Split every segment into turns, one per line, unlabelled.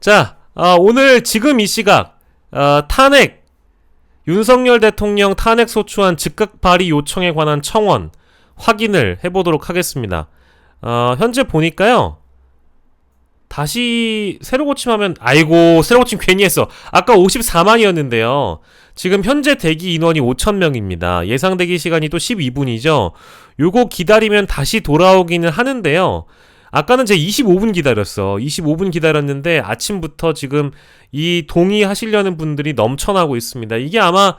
자, 아, 오늘 지금 이 시각 아, 탄핵 윤석열 대통령 탄핵 소추안 즉각 발의 요청에 관한 청원 확인을 해보도록 하겠습니다. 어, 현재 보니까요. 다시 새로 고침하면 아이고 새로 고침 괜히 했어. 아까 54만이었는데요. 지금 현재 대기 인원이 5,000명입니다. 예상 대기 시간이 또 12분이죠. 요거 기다리면 다시 돌아오기는 하는데요. 아까는 제 25분 기다렸어. 25분 기다렸는데 아침부터 지금 이 동의하시려는 분들이 넘쳐나고 있습니다. 이게 아마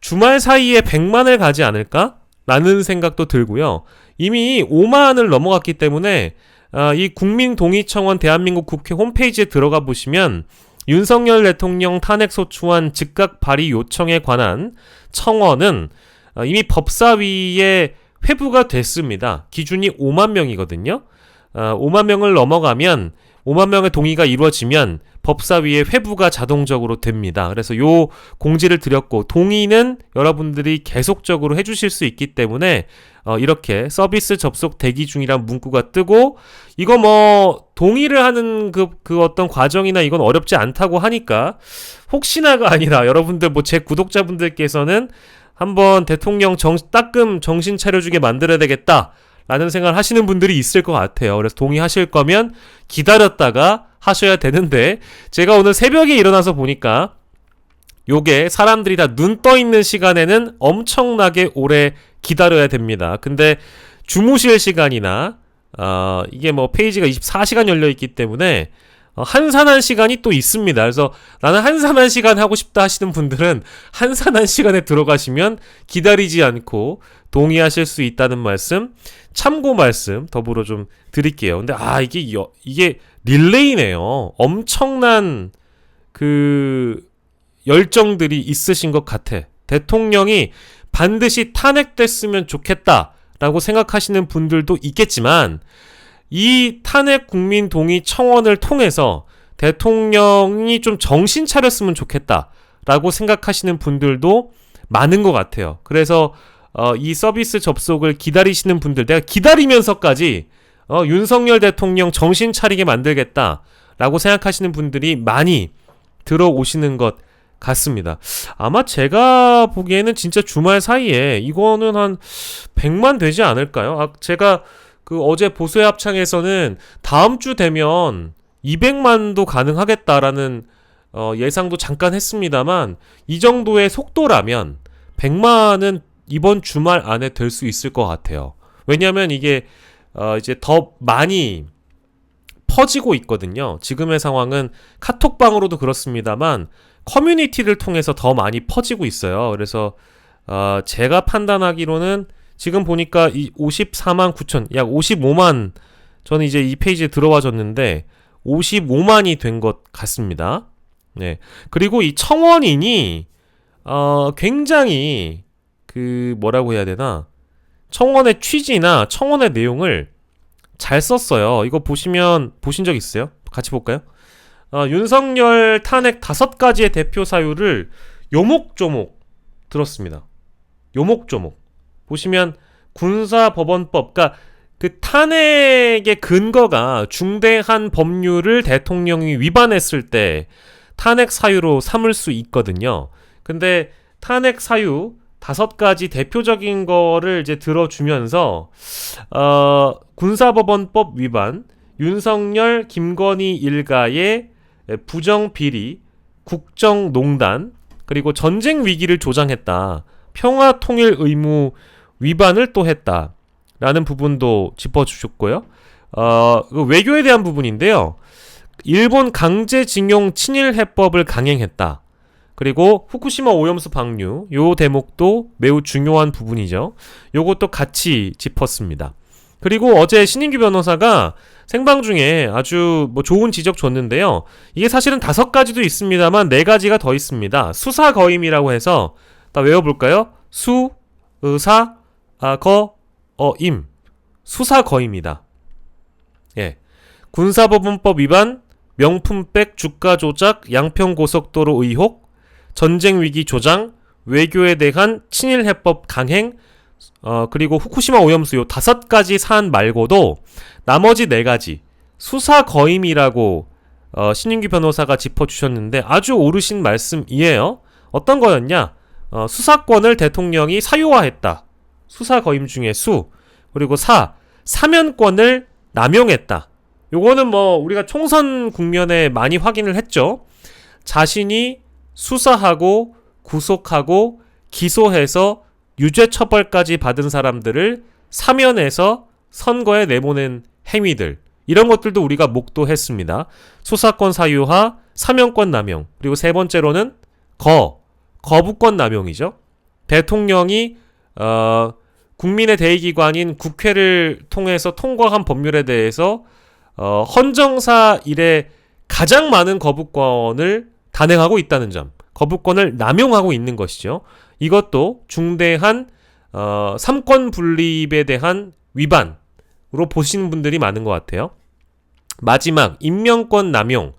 주말 사이에 100만을 가지 않을까? 라는 생각도 들고요. 이미 5만을 넘어갔기 때문에 아, 이 국민동의청원 대한민국 국회 홈페이지에 들어가 보시면 윤석열 대통령 탄핵소추안 즉각 발의 요청에 관한 청원은 아, 이미 법사위에 회부가 됐습니다. 기준이 5만 명이거든요. 어, 5만 명을 넘어가면 5만 명의 동의가 이루어지면 법사위에 회부가 자동적으로 됩니다. 그래서 요 공지를 드렸고 동의는 여러분들이 계속적으로 해주실 수 있기 때문에 어, 이렇게 서비스 접속 대기 중이란 문구가 뜨고 이거 뭐 동의를 하는 그, 그 어떤 과정이나 이건 어렵지 않다고 하니까 혹시나가 아니라 여러분들 뭐 제 구독자분들께서는 한번 대통령 정, 따끔 정신 차려주게 만들어야 되겠다. 라는 생각을 하시는 분들이 있을 것 같아요. 그래서 동의하실 거면 기다렸다가 하셔야 되는데 제가 오늘 새벽에 일어나서 보니까 요게 사람들이 다 눈 떠 있는 시간에는 엄청나게 오래 기다려야 됩니다. 근데 주무실 시간이나 어, 이게 뭐 페이지가 24시간 열려 있기 때문에 어, 한산한 시간이 또 있습니다. 그래서 나는 한산한 시간 하고 싶다 하시는 분들은 한산한 시간에 들어가시면 기다리지 않고 동의하실 수 있다는 말씀, 참고 말씀 더불어 좀 드릴게요. 근데 아 이게 여, 이게 릴레이네요. 엄청난 그 열정들이 있으신 것 같아. 대통령이 반드시 탄핵됐으면 좋겠다라고 생각하시는 분들도 있겠지만 이 탄핵 국민 동의 청원을 통해서 대통령이 좀 정신 차렸으면 좋겠다라고 생각하시는 분들도 많은 것 같아요. 그래서 어, 이 서비스 접속을 기다리시는 분들, 내가 기다리면서까지 어, 윤석열 대통령 정신 차리게 만들겠다라고 생각하시는 분들이 많이 들어오시는 것 같습니다. 아마 제가 보기에는 진짜 주말 사이에 이거는 한 100만 되지 않을까요? 아, 제가 그 어제 보수의 합창에서는 다음 주 되면 200만도 가능하겠다라는 어, 예상도 잠깐 했습니다만 이 정도의 속도라면 100만은 이번 주말 안에 될 수 있을 것 같아요. 왜냐하면 이게 어, 이제 더 많이 퍼지고 있거든요. 지금의 상황은 카톡방으로도 그렇습니다만 커뮤니티를 통해서 더 많이 퍼지고 있어요. 그래서 어, 제가 판단하기로는 지금 보니까 이 54만 9천, 약 55만 저는 이제 이 페이지에 들어와줬는데 55만이 된 것 같습니다. 네. 그리고 이 청원인이 어, 굉장히 그 뭐라고 해야 되나 청원의 취지나 청원의 내용을 잘 썼어요. 이거 보시면 보신 적 있어요? 같이 볼까요? 어, 윤석열 탄핵 다섯 가지의 대표 사유를 요목조목 들었습니다. 요목조목. 보시면 군사법원법, 그러니까 그 탄핵의 근거가 중대한 법률을 대통령이 위반했을 때 탄핵 사유로 삼을 수 있거든요. 근데 탄핵 사유 다섯 가지 대표적인 거를 이제 들어주면서 어, 군사법원법 위반, 윤석열, 김건희 일가의 부정 비리, 국정농단, 그리고 전쟁 위기를 조장했다. 평화 통일 의무 위반을 또 했다. 라는 부분도 짚어주셨고요. 어, 그 외교에 대한 부분인데요. 일본 강제징용 친일 해법을 강행했다. 그리고 후쿠시마 오염수 방류 요 대목도 매우 중요한 부분이죠. 요것도 같이 짚었습니다. 그리고 어제 신인규 변호사가 생방 중에 아주 뭐 좋은 지적 줬는데요. 이게 사실은 다섯 가지도 있습니다만 네 가지가 더 있습니다. 수사 거임이라고 해서 다 외워볼까요? 수, 의사, 아, 거, 어, 임. 수사 거임이다. 예. 군사법원법 위반, 명품백 주가 조작, 양평고속도로 의혹, 전쟁 위기 조장, 외교에 대한 친일 해법 강행, 어, 그리고 후쿠시마 오염수 요 다섯 가지 사안 말고도 나머지 네 가지 수사 거임이라고 어, 신인규 변호사가 짚어주셨는데 아주 오르신 말씀이에요. 어떤 거였냐? 어, 수사권을 대통령이 사유화했다. 수사 거임 중에 수 그리고 사 사면권을 남용했다. 요거는 뭐 우리가 총선 국면에 많이 확인을 했죠. 자신이 수사하고 구속하고 기소해서 유죄 처벌까지 받은 사람들을 사면해서 선거에 내보낸 행위들 이런 것들도 우리가 목도했습니다. 수사권 사유화, 사면권 남용, 그리고 세 번째로는 거 거부권 남용이죠. 대통령이 어, 국민의 대의기관인 국회를 통해서 통과한 법률에 대해서 어, 헌정사 일에 가장 많은 거부권을 단행하고 있다는 점, 거부권을 남용하고 있는 것이죠. 이것도 중대한 어, 삼권 분립에 대한 위반으로 보시는 분들이 많은 것 같아요. 마지막 임명권 남용,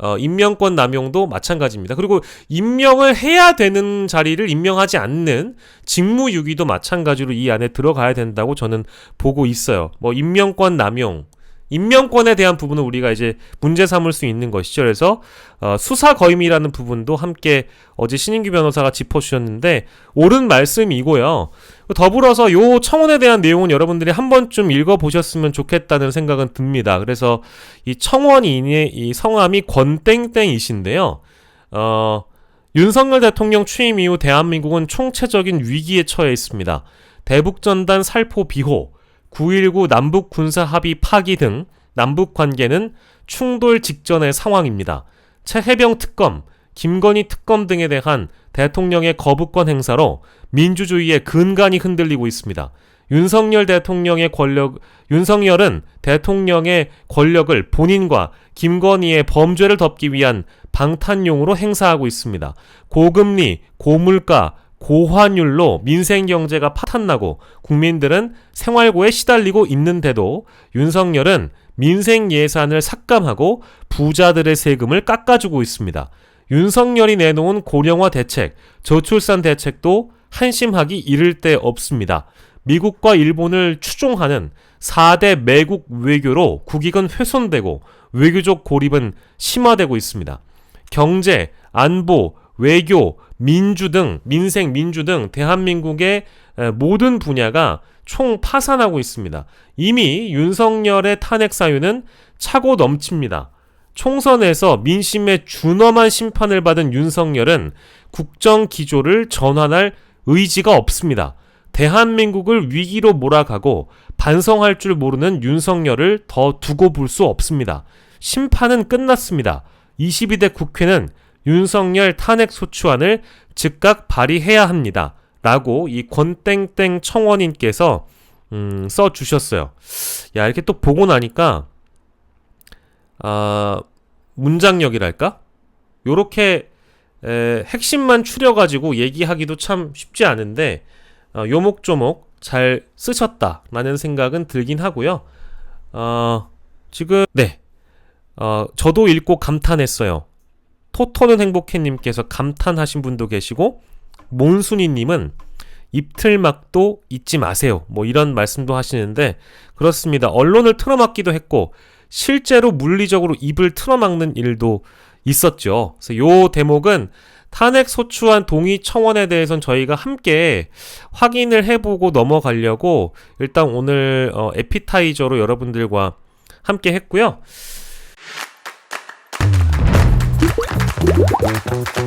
어, 임명권 남용도 마찬가지입니다. 그리고 임명을 해야 되는 자리를 임명하지 않는 직무유기도 마찬가지로 이 안에 들어가야 된다고 저는 보고 있어요. 뭐 임명권 남용, 임명권에 대한 부분은 우리가 이제 문제 삼을 수 있는 것이죠. 그래서 어, 수사 거임이라는 부분도 함께 어제 신인규 변호사가 짚어주셨는데 옳은 말씀이고요. 더불어서 요 청원에 대한 내용은 여러분들이 한 번쯤 읽어보셨으면 좋겠다는 생각은 듭니다. 그래서 이 청원인의 이 성함이 권땡땡이신데요. 어, 윤석열 대통령 취임 이후 대한민국은 총체적인 위기에 처해 있습니다. 대북전단 살포 비호, 9.19 남북 군사 합의 파기 등 남북 관계는 충돌 직전의 상황입니다. 최해병 특검, 김건희 특검 등에 대한 대통령의 거부권 행사로 민주주의의 근간이 흔들리고 있습니다. 윤석열 대통령의 권력, 윤석열은 대통령의 권력을 본인과 김건희의 범죄를 덮기 위한 방탄용으로 행사하고 있습니다. 고금리, 고물가, 고환율로 민생 경제가 파탄나고 국민들은 생활고에 시달리고 있는데도 윤석열은 민생 예산을 삭감하고 부자들의 세금을 깎아주고 있습니다. 윤석열이 내놓은 고령화 대책, 저출산 대책도 한심하기 이를 데 없습니다. 미국과 일본을 추종하는 4대 매국 외교로 국익은 훼손되고 외교적 고립은 심화되고 있습니다. 경제, 안보, 외교, 민주 등 민생 민주 등 대한민국의 모든 분야가 총 파산하고 있습니다. 이미 윤석열의 탄핵 사유는 차고 넘칩니다. 총선에서 민심의 준엄한 심판을 받은 윤석열은 국정 기조를 전환할 의지가 없습니다. 대한민국을 위기로 몰아가고 반성할 줄 모르는 윤석열을 더 두고 볼 수 없습니다. 심판은 끝났습니다. 22대 국회는 윤석열 탄핵 소추안을 즉각 발의해야 합니다. 라고 이 권땡땡 청원인께서 음, 써 주셨어요. 야, 이렇게 또 보고 나니까 아, 문장력이랄까? 요렇게 에, 핵심만 추려 가지고 얘기하기도 참 쉽지 않은데 어, 요목조목 잘 쓰셨다라는 생각은 들긴 하고요. 어, 지금 네, 어, 저도 읽고 감탄했어요. 토토는 행복해님께서 감탄하신 분도 계시고 몬순이님은 입틀막도 잊지 마세요. 뭐 이런 말씀도 하시는데 그렇습니다. 언론을 틀어막기도 했고 실제로 물리적으로 입을 틀어막는 일도 있었죠. 그래서 요 대목은 탄핵 소추안 동의 청원에 대해서는 저희가 함께 확인을 해보고 넘어가려고 일단 오늘 어, 에피타이저로 여러분들과 함께 했고요. thank you